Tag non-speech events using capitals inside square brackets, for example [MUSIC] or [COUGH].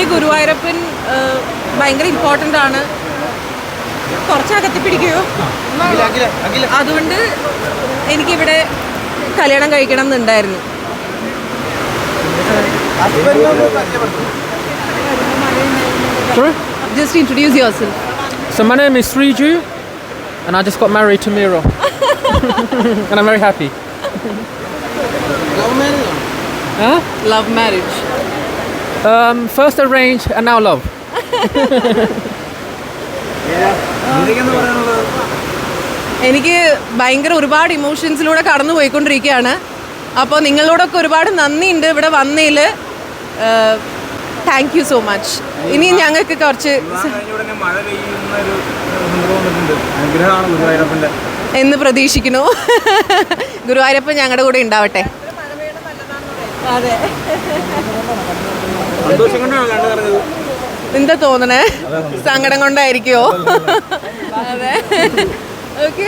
എനിക്ക് ഗുരുവായൂരപ്പൻ ഭയങ്കര ഇമ്പോർട്ടന്റ് ആണ് കുറച്ചകത്തി പിടിക്കുകയോ അതുകൊണ്ട് എനിക്കിവിടെ കല്യാണം കഴിക്കണം എന്നുണ്ടായിരുന്നു Sorry? Just introduce So my name is Sriju, and I just got married to Mira. [LAUGHS] and I'm very happy. Huh? Love marriage Um, first arrange and now love. എനിക്ക് ഭയങ്കര ഒരുപാട് ഇമോഷൻസിലൂടെ കടന്നു പോയിക്കൊണ്ടിരിക്കുകയാണ് അപ്പോൾ നിങ്ങളോടൊക്കെ ഒരുപാട് നന്ദിയുണ്ട് ഇവിടെ വന്നതിൽ താങ്ക് യു സോ മച്ച് ഇനി ഞങ്ങൾക്ക് കുറച്ച് എന്ന് പ്രതീക്ഷിക്കുന്നു. ഗുരുവായൂരപ്പൻ ഞങ്ങളുടെ കൂടെ ഉണ്ടാവട്ടെ. അതെ. എന്താ തോന്നണേ? സങ്കടം കൊണ്ടായിരിക്കോ അതെ. ഓക്കെ